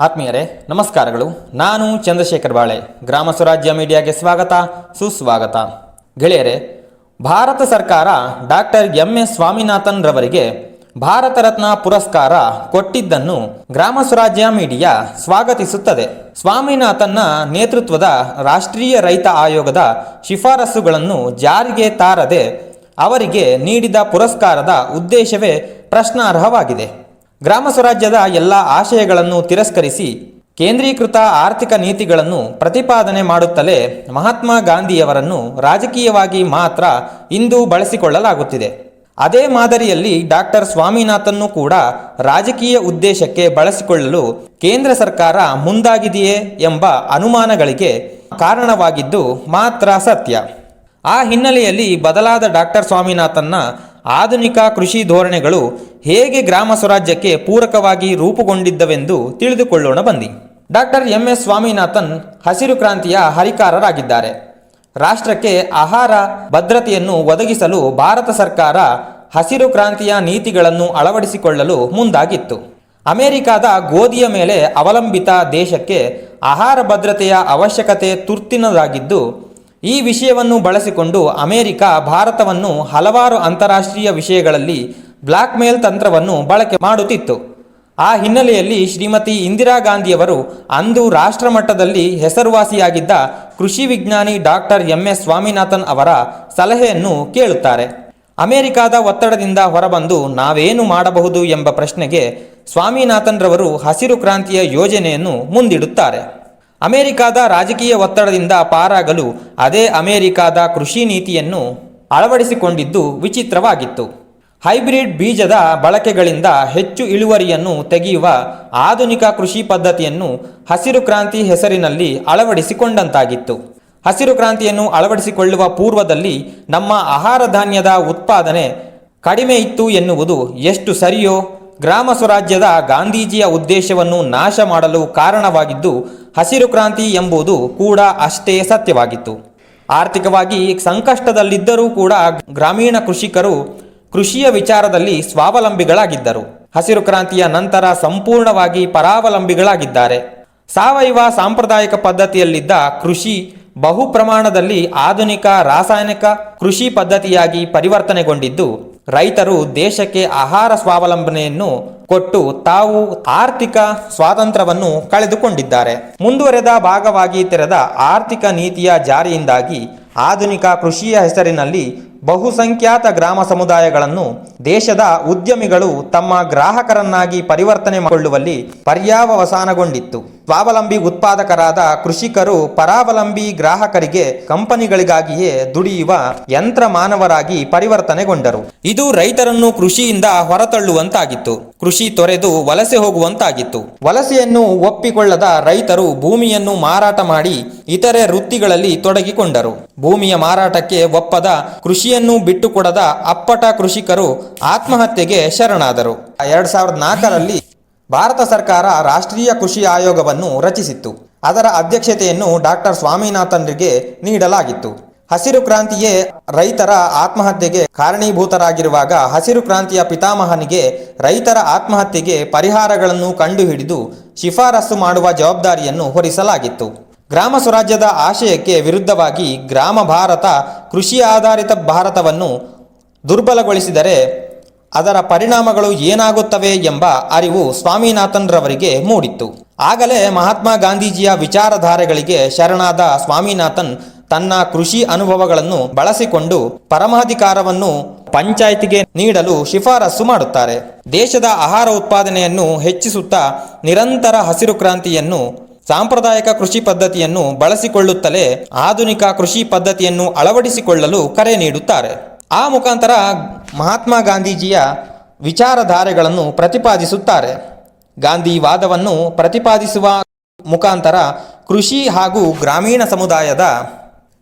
ಆತ್ಮೀಯರೇ, ನಮಸ್ಕಾರಗಳು. ನಾನು ಚಂದ್ರಶೇಖರ್ ಬಾಳೆ. ಗ್ರಾಮ ಸ್ವರಾಜ್ಯ ಮೀಡಿಯಾಗೆ ಸ್ವಾಗತ, ಸುಸ್ವಾಗತ. ಗೆಳೆಯರೇ, ಭಾರತ ಸರ್ಕಾರ ಡಾಕ್ಟರ್ ಎಂ. ಎಸ್ ಸ್ವಾಮಿನಾಥನ್ ರವರಿಗೆ ಭಾರತ ರತ್ನ ಪುರಸ್ಕಾರ ಕೊಟ್ಟಿದ್ದನ್ನು ಗ್ರಾಮ ಸ್ವರಾಜ್ಯ ಮೀಡಿಯಾ ಸ್ವಾಗತಿಸುತ್ತದೆ. ಸ್ವಾಮಿನಾಥನ್ನ ನೇತೃತ್ವದ ರಾಷ್ಟ್ರೀಯ ರೈತ ಆಯೋಗದ ಶಿಫಾರಸುಗಳನ್ನು ಜಾರಿಗೆ ತಾರದೆ ಅವರಿಗೆ ನೀಡಿದ ಪುರಸ್ಕಾರದ ಉದ್ದೇಶವೇ ಪ್ರಶ್ನಾರ್ಹವಾಗಿದೆ. ಗ್ರಾಮ ಸ್ವರಾಜ್ಯದ ಎಲ್ಲ ಆಶಯಗಳನ್ನು ತಿರಸ್ಕರಿಸಿ ಕೇಂದ್ರೀಕೃತ ಆರ್ಥಿಕ ನೀತಿಗಳನ್ನು ಪ್ರತಿಪಾದನೆ ಮಾಡುತ್ತಲೇ ಮಹಾತ್ಮ ಗಾಂಧಿಯವರನ್ನು ರಾಜಕೀಯವಾಗಿ ಮಾತ್ರ ಇಂದು ಬಳಸಿಕೊಳ್ಳಲಾಗುತ್ತಿದೆ. ಅದೇ ಮಾದರಿಯಲ್ಲಿ ಡಾಕ್ಟರ್ ಸ್ವಾಮಿನಾಥನ್ನು ಕೂಡ ರಾಜಕೀಯ ಉದ್ದೇಶಕ್ಕೆ ಬಳಸಿಕೊಳ್ಳಲು ಕೇಂದ್ರ ಸರ್ಕಾರ ಮುಂದಾಗಿದೆಯೇ ಎಂಬ ಅನುಮಾನಗಳಿಗೆ ಕಾರಣವಾಗಿದ್ದು ಮಾತ್ರ ಸತ್ಯ. ಆ ಹಿನ್ನೆಲೆಯಲ್ಲಿ ಬದಲಾದ ಡಾಕ್ಟರ್ ಸ್ವಾಮಿನಾಥನ್ನ ಆಧುನಿಕ ಕೃಷಿ ಧೋರಣೆಗಳು ಹೇಗೆ ಗ್ರಾಮ ಸ್ವರಾಜ್ಯಕ್ಕೆ ಪೂರಕವಾಗಿ ರೂಪುಗೊಂಡಿದ್ದವೆಂದು ತಿಳಿದುಕೊಳ್ಳೋಣ ಬನ್ನಿ. ಡಾಕ್ಟರ್ ಎಂ ಎಸ್ ಸ್ವಾಮಿನಾಥನ್ ಹಸಿರು ಕ್ರಾಂತಿಯ ಹರಿಕಾರರಾಗಿದ್ದಾರೆ. ರಾಷ್ಟ್ರಕ್ಕೆ ಆಹಾರ ಭದ್ರತೆಯನ್ನು ಒದಗಿಸಲು ಭಾರತ ಸರ್ಕಾರ ಹಸಿರು ಕ್ರಾಂತಿಯ ನೀತಿಗಳನ್ನು ಅಳವಡಿಸಿಕೊಳ್ಳಲು ಮುಂದಾಗಿತ್ತು. ಅಮೆರಿಕಾದ ಗೋಧಿಯ ಮೇಲೆ ಅವಲಂಬಿತ ದೇಶಕ್ಕೆ ಆಹಾರ ಭದ್ರತೆಯ ಅವಶ್ಯಕತೆ ತುರ್ತಿನದಾಗಿದ್ದು ಈ ವಿಷಯವನ್ನು ಬಳಸಿಕೊಂಡು ಅಮೆರಿಕ, ಭಾರತವನ್ನು ಹಲವಾರು ಅಂತಾರಾಷ್ಟ್ರೀಯ ವಿಷಯಗಳಲ್ಲಿ ಬ್ಲ್ಯಾಕ್ ಮೇಲ್ ತಂತ್ರವನ್ನು ಬಳಕೆ ಮಾಡುತ್ತಿತ್ತು. ಆ ಹಿನ್ನೆಲೆಯಲ್ಲಿ ಶ್ರೀಮತಿ ಇಂದಿರಾ ಗಾಂಧಿಯವರು ಅಂದು ರಾಷ್ಟ್ರಮಟ್ಟದಲ್ಲಿ ಹೆಸರುವಾಸಿಯಾಗಿದ್ದ ಕೃಷಿ ವಿಜ್ಞಾನಿ ಡಾಕ್ಟರ್ ಎಂ. ಎಸ್. ಸ್ವಾಮಿನಾಥನ್ ಅವರ ಸಲಹೆಯನ್ನು ಕೇಳುತ್ತಾರೆ. ಅಮೆರಿಕಾದ ಒತ್ತಡದಿಂದ ಹೊರಬಂದು ನಾವೇನು ಮಾಡಬಹುದು ಎಂಬ ಪ್ರಶ್ನೆಗೆ ಸ್ವಾಮಿನಾಥನ್ ರವರು ಹಸಿರು ಕ್ರಾಂತಿಯ ಯೋಜನೆಯನ್ನು ಮುಂದಿಡುತ್ತಾರೆ. ಅಮೆರಿಕಾದ ರಾಜಕೀಯ ಒತ್ತಡದಿಂದ ಪಾರಾಗಲು ಅದೇ ಅಮೆರಿಕಾದ ಕೃಷಿ ನೀತಿಯನ್ನು ಅಳವಡಿಸಿಕೊಂಡಿದ್ದು ವಿಚಿತ್ರವಾಗಿತ್ತು. ಹೈಬ್ರಿಡ್ ಬೀಜದ ಬಳಕೆಗಳಿಂದ ಹೆಚ್ಚು ಇಳುವರಿಯನ್ನು ತೆಗೆಯುವ ಆಧುನಿಕ ಕೃಷಿ ಪದ್ಧತಿಯನ್ನು ಹಸಿರು ಕ್ರಾಂತಿ ಹೆಸರಿನಲ್ಲಿ ಅಳವಡಿಸಿಕೊಂಡಂತಾಗಿತ್ತು. ಹಸಿರು ಕ್ರಾಂತಿಯನ್ನು ಅಳವಡಿಸಿಕೊಳ್ಳುವ ಪೂರ್ವದಲ್ಲಿ ನಮ್ಮ ಆಹಾರ ಧಾನ್ಯದ ಉತ್ಪಾದನೆ ಕಡಿಮೆ ಇತ್ತು ಎನ್ನುವುದು ಎಷ್ಟು ಸರಿಯೋ ಗ್ರಾಮ ಸ್ವರಾಜ್ಯದ ಗಾಂಧೀಜಿಯ ಉದ್ದೇಶವನ್ನು ನಾಶ ಮಾಡಲು ಕಾರಣವಾಗಿದ್ದು, ಹಸಿರು ಕ್ರಾಂತಿ ಎಂಬುದು ಕೂಡ ಅಷ್ಟೇ ಸತ್ಯವಾಗಿತ್ತು. ಆರ್ಥಿಕವಾಗಿ ಸಂಕಷ್ಟದಲ್ಲಿದ್ದರೂ ಕೂಡ ಗ್ರಾಮೀಣ ಕೃಷಿಕರು ಕೃಷಿಯ ವಿಚಾರದಲ್ಲಿ ಸ್ವಾವಲಂಬಿಗಳಾಗಿದ್ದರು. ಹಸಿರು ಕ್ರಾಂತಿಯ ನಂತರ ಸಂಪೂರ್ಣವಾಗಿ ಪರಾವಲಂಬಿಗಳಾಗಿದ್ದಾರೆ. ಸಾವಯವ ಸಾಂಪ್ರದಾಯಿಕ ಪದ್ಧತಿಯಲ್ಲಿದ್ದ ಕೃಷಿ ಬಹು ಪ್ರಮಾಣದಲ್ಲಿ ಆಧುನಿಕ, ರಾಸಾಯನಿಕ ಕೃಷಿ ಪದ್ಧತಿಯಾಗಿ ಪರಿವರ್ತನೆಗೊಂಡಿದ್ದು ರೈತರು ದೇಶಕ್ಕೆ ಆಹಾರ ಸ್ವಾವಲಂಬನೆಯನ್ನು ಕೊಟ್ಟು ತಾವು ಆರ್ಥಿಕ ಸ್ವಾತಂತ್ರ್ಯವನ್ನು ಕಳೆದುಕೊಂಡಿದ್ದಾರೆ. ಮುಂದುವರೆದ ಭಾಗವಾಗಿ ತೆರೆದ ಆರ್ಥಿಕ ನೀತಿಯ ಜಾರಿಯಿಂದಾಗಿ ಆಧುನಿಕ ಕೃಷಿಯ ಹೆಸರಿನಲ್ಲಿ ಬಹುಸಂಖ್ಯಾತ ಗ್ರಾಮ ಸಮುದಾಯಗಳನ್ನು ದೇಶದ ಉದ್ಯಮಿಗಳು ತಮ್ಮ ಗ್ರಾಹಕರನ್ನಾಗಿ ಪರಿವರ್ತನೆ ಮಾಡಿಕೊಳ್ಳುವಲ್ಲಿ ಪರ್ಯಾವಸಾನಗೊಂಡಿತ್ತು. ಸ್ವಾವಲಂಬಿ ಉತ್ಪಾದಕರಾದ ಕೃಷಿಕರು ಪರಾವಲಂಬಿ ಗ್ರಾಹಕರಿಗೆ ಕಂಪನಿಗಳಿಗಾಗಿಯೇ ದುಡಿಯುವ ಯಂತ್ರ ಮಾನವರಾಗಿ ಪರಿವರ್ತನೆಗೊಂಡರು. ಇದು ರೈತರನ್ನು ಕೃಷಿಯಿಂದ ಹೊರತಳ್ಳುವಂತಾಗಿತ್ತು. ಕೃಷಿ ತೊರೆದು ವಲಸೆ ಹೋಗುವಂತಾಗಿತ್ತು. ವಲಸೆಯನ್ನು ಒಪ್ಪಿಕೊಳ್ಳದ ರೈತರು ಭೂಮಿಯನ್ನು ಮಾರಾಟ ಮಾಡಿ ಇತರೆ ವೃತ್ತಿಗಳಲ್ಲಿ ತೊಡಗಿಕೊಂಡರು. ಭೂಮಿಯ ಮಾರಾಟಕ್ಕೆ ಒಪ್ಪದ ಕೃಷಿಯನ್ನು ಬಿಟ್ಟುಕೊಡದ ಅಪ್ಪಟ ಕೃಷಿಕರು ಆತ್ಮಹತ್ಯೆಗೆ ಶರಣಾದರು. ಎರಡ್ ಸಾವಿರದ ನಾಲ್ಕರಲ್ಲಿ ಭಾರತ ಸರ್ಕಾರ ರಾಷ್ಟ್ರೀಯ ಕೃಷಿ ಆಯೋಗವನ್ನು ರಚಿಸಿತ್ತು. ಅದರ ಅಧ್ಯಕ್ಷತೆಯನ್ನು ಡಾಕ್ಟರ್ ಸ್ವಾಮಿನಾಥನ್ರಿಗೆ ನೀಡಲಾಗಿತ್ತು. ಹಸಿರು ಕ್ರಾಂತಿಯೇ ರೈತರ ಆತ್ಮಹತ್ಯೆಗೆ ಕಾರಣೀಭೂತರಾಗಿರುವಾಗ ಹಸಿರು ಕ್ರಾಂತಿಯ ಪಿತಾಮಹನಿಗೆ ರೈತರ ಆತ್ಮಹತ್ಯೆಗೆ ಪರಿಹಾರಗಳನ್ನು ಕಂಡುಹಿಡಿದು ಶಿಫಾರಸು ಮಾಡುವ ಜವಾಬ್ದಾರಿಯನ್ನು ಹೊರಿಸಲಾಗಿತ್ತು. ಗ್ರಾಮ ಸ್ವರಾಜ್ಯದ ಆಶಯಕ್ಕೆ ವಿರುದ್ಧವಾಗಿ ಗ್ರಾಮ ಭಾರತ ಕೃಷಿ ಆಧಾರಿತ ಭಾರತವನ್ನು ದುರ್ಬಲಗೊಳಿಸಿದರೆ ಅದರ ಪರಿಣಾಮಗಳು ಏನಾಗುತ್ತವೆ ಎಂಬ ಅರಿವು ಸ್ವಾಮಿನಾಥನ್ ರವರಿಗೆ ಮೂಡಿತ್ತು. ಆಗಲೇ ಮಹಾತ್ಮ ಗಾಂಧೀಜಿಯ ವಿಚಾರಧಾರೆಗಳಿಗೆ ಶರಣಾದ ಸ್ವಾಮಿನಾಥನ್ ತನ್ನ ಕೃಷಿ ಅನುಭವಗಳನ್ನು ಬಳಸಿಕೊಂಡು ಪರಮಾಧಿಕಾರವನ್ನು ಪಂಚಾಯಿತಿಗೆ ನೀಡಲು ಶಿಫಾರಸು ಮಾಡುತ್ತಾರೆ. ದೇಶದ ಆಹಾರ ಉತ್ಪಾದನೆಯನ್ನು ಹೆಚ್ಚಿಸುತ್ತಾ ನಿರಂತರ ಹಸಿರು ಕ್ರಾಂತಿಯನ್ನು, ಸಾಂಪ್ರದಾಯಿಕ ಕೃಷಿ ಪದ್ಧತಿಯನ್ನು ಬಳಸಿಕೊಳ್ಳುತ್ತಲೇ ಆಧುನಿಕ ಕೃಷಿ ಪದ್ಧತಿಯನ್ನು ಅಳವಡಿಸಿಕೊಳ್ಳಲು ಕರೆ ನೀಡುತ್ತಾರೆ. ಆ ಮುಖಾಂತರ ಮಹಾತ್ಮ ಗಾಂಧೀಜಿಯ ವಿಚಾರಧಾರೆಗಳನ್ನು ಪ್ರತಿಪಾದಿಸುತ್ತಾರೆ. ಗಾಂಧಿವಾದವನ್ನು ಪ್ರತಿಪಾದಿಸುವ ಮುಖಾಂತರ ಕೃಷಿ ಹಾಗೂ ಗ್ರಾಮೀಣ ಸಮುದಾಯದ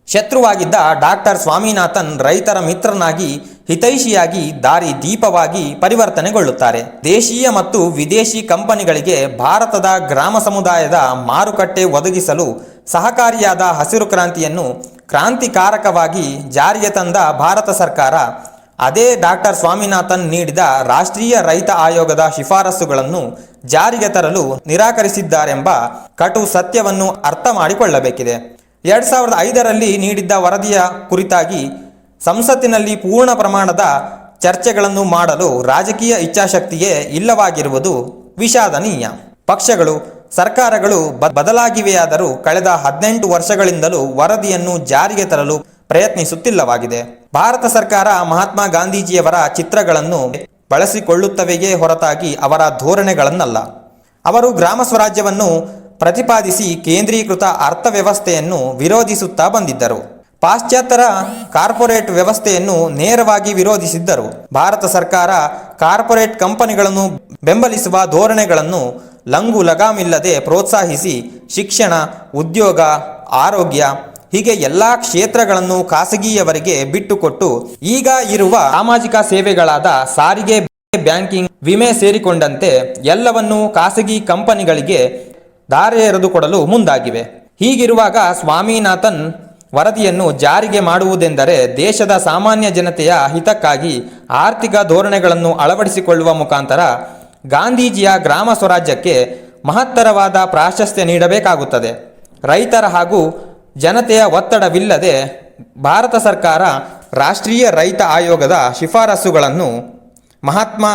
ಶತ್ರುವಾಗಿದ್ದ ಡಾಕ್ಟರ್ ಸ್ವಾಮಿನಾಥನ್ ರೈತರ ಮಿತ್ರನಾಗಿ, ಹಿತೈಷಿಯಾಗಿ ದಾರಿ ದೀಪವಾಗಿ ಪರಿವರ್ತನೆಗೊಳ್ಳುತ್ತಾರೆ. ದೇಶೀಯ ಮತ್ತು ವಿದೇಶಿ ಕಂಪನಿಗಳಿಗೆ ಭಾರತದ ಗ್ರಾಮ ಸಮುದಾಯದ ಮಾರುಕಟ್ಟೆ ಒದಗಿಸಲು ಸಹಕಾರಿಯಾದ ಹಸಿರು ಕ್ರಾಂತಿಯನ್ನು ಕ್ರಾಂತಿಕಾರಕವಾಗಿ ಜಾರಿಗೆ ತಂದ ಭಾರತ ಸರ್ಕಾರ ಅದೇ ಡಾಕ್ಟರ್ ಸ್ವಾಮಿನಾಥನ್ ನೀಡಿದ ರಾಷ್ಟ್ರೀಯ ರೈತ ಆಯೋಗದ ಶಿಫಾರಸುಗಳನ್ನು ಜಾರಿಗೆ ತರಲು ನಿರಾಕರಿಸಿದ್ದಾರೆಂಬ ಕಟು ಸತ್ಯವನ್ನು ಅರ್ಥ ಮಾಡಿಕೊಳ್ಳಬೇಕಿದೆ. ಎರಡ್ ಸಾವಿರದ ಐದರಲ್ಲಿ ನೀಡಿದ್ದ ವರದಿಯ ಕುರಿತಾಗಿ ಸಂಸತ್ತಿನಲ್ಲಿ ಪೂರ್ಣ ಪ್ರಮಾಣದ ಚರ್ಚೆಗಳನ್ನು ಮಾಡಲು ರಾಜಕೀಯ ಇಚ್ಛಾಶಕ್ತಿಯೇ ಇಲ್ಲವಾಗಿರುವುದು ವಿಷಾದನೀಯ. ಪಕ್ಷಗಳು, ಸರ್ಕಾರಗಳು ಬದಲಾಗಿವೆಯಾದರೂ ಕಳೆದ ಹದಿನೆಂಟು ವರ್ಷಗಳಿಂದಲೂ ವರದಿಯನ್ನು ಜಾರಿಗೆ ತರಲು ಪ್ರಯತ್ನಿಸುತ್ತಿಲ್ಲವಾಗಿದೆ. ಭಾರತ ಸರ್ಕಾರ ಮಹಾತ್ಮ ಗಾಂಧೀಜಿಯವರ ಚಿತ್ರಗಳನ್ನು ಬಳಸಿಕೊಳ್ಳುತ್ತವೆಯೇ ಹೊರತಾಗಿ ಅವರ ಧೋರಣೆಗಳನ್ನಲ್ಲ. ಅವರು ಗ್ರಾಮ ಸ್ವರಾಜ್ಯವನ್ನು ಪ್ರತಿಪಾದಿಸಿ ಕೇಂದ್ರೀಕೃತ ಅರ್ಥವ್ಯವಸ್ಥೆಯನ್ನು ವಿರೋಧಿಸುತ್ತಾ ಬಂದಿದ್ದರು. ಪಾಶ್ಚಾತ್ಯರ ಕಾರ್ಪೊರೇಟ್ ವ್ಯವಸ್ಥೆಯನ್ನು ನೇರವಾಗಿ ವಿರೋಧಿಸಿದ್ದರು. ಭಾರತ ಸರ್ಕಾರ ಕಾರ್ಪೊರೇಟ್ ಕಂಪನಿಗಳನ್ನು ಬೆಂಬಲಿಸುವ ಧೋರಣೆಗಳನ್ನು ಲಂಗು ಲಗಾಮಿಲ್ಲದೆ ಪ್ರೋತ್ಸಾಹಿಸಿ ಶಿಕ್ಷಣ, ಉದ್ಯೋಗ, ಆರೋಗ್ಯ ಹೀಗೆ ಎಲ್ಲಾ ಕ್ಷೇತ್ರಗಳನ್ನು ಖಾಸಗಿಯವರಿಗೆ ಬಿಟ್ಟುಕೊಟ್ಟು ಈಗ ಇರುವ ಸಾಮಾಜಿಕ ಸೇವೆಗಳಾದ ಸಾರಿಗೆ, ಬ್ಯಾಂಕಿಂಗ್, ವಿಮೆ ಸೇರಿಕೊಂಡಂತೆ ಎಲ್ಲವನ್ನೂ ಖಾಸಗಿ ಕಂಪನಿಗಳಿಗೆ ದಾರಿ ಎರೆದುಕೊಡಲು ಮುಂದಾಗಿವೆ. ಹೀಗಿರುವಾಗ ಸ್ವಾಮಿನಾಥನ್ ವರದಿಯನ್ನು ಜಾರಿಗೆ ಮಾಡುವುದೆಂದರೆ ದೇಶದ ಸಾಮಾನ್ಯ ಜನತೆಯ ಹಿತಕ್ಕಾಗಿ ಆರ್ಥಿಕ ಧೋರಣೆಗಳನ್ನು ಅಳವಡಿಸಿಕೊಳ್ಳುವ ಮುಖಾಂತರ ಗಾಂಧೀಜಿಯ ಗ್ರಾಮ ಸ್ವರಾಜ್ಯಕ್ಕೆ ಮಹತ್ತರವಾದ ಪ್ರಾಶಸ್ತ್ಯ ನೀಡಬೇಕಾಗುತ್ತದೆ. ರೈತರ ಹಾಗೂ ಜನತೆಯ ಒತ್ತಡವಿಲ್ಲದೆ ಭಾರತ ಸರ್ಕಾರ ರಾಷ್ಟ್ರೀಯ ರೈತ ಆಯೋಗದ ಶಿಫಾರಸುಗಳನ್ನು ಮಹಾತ್ಮ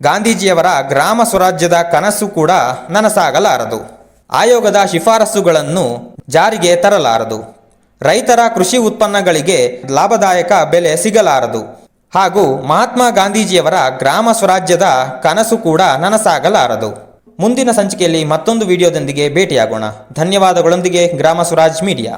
ಗಾಂಧೀಜಿಯವರ ಗ್ರಾಮ ಸ್ವರಾಜ್ಯದ ಕನಸು ಕೂಡ ನನಸಾಗಲಾರದು. ಆಯೋಗದ ಶಿಫಾರಸುಗಳನ್ನು ಜಾರಿಗೆ ತರಲಾರದು. ರೈತರ ಕೃಷಿ ಉತ್ಪನ್ನಗಳಿಗೆ ಲಾಭದಾಯಕ ಬೆಲೆ ಸಿಗಲಾರದು. ಹಾಗೂ ಮಹಾತ್ಮ ಗಾಂಧೀಜಿಯವರ ಗ್ರಾಮ ಸ್ವರಾಜ್ಯದ ಕನಸು ಕೂಡ ನನಸಾಗಲಾರದು. ಮುಂದಿನ ಸಂಚಿಕೆಯಲ್ಲಿ ಮತ್ತೊಂದು ವಿಡಿಯೋದೊಂದಿಗೆ ಭೇಟಿಯಾಗೋಣ. ಧನ್ಯವಾದಗಳೊಂದಿಗೆ ಗ್ರಾಮ ಸ್ವರಾಜ್ ಮೀಡಿಯಾ.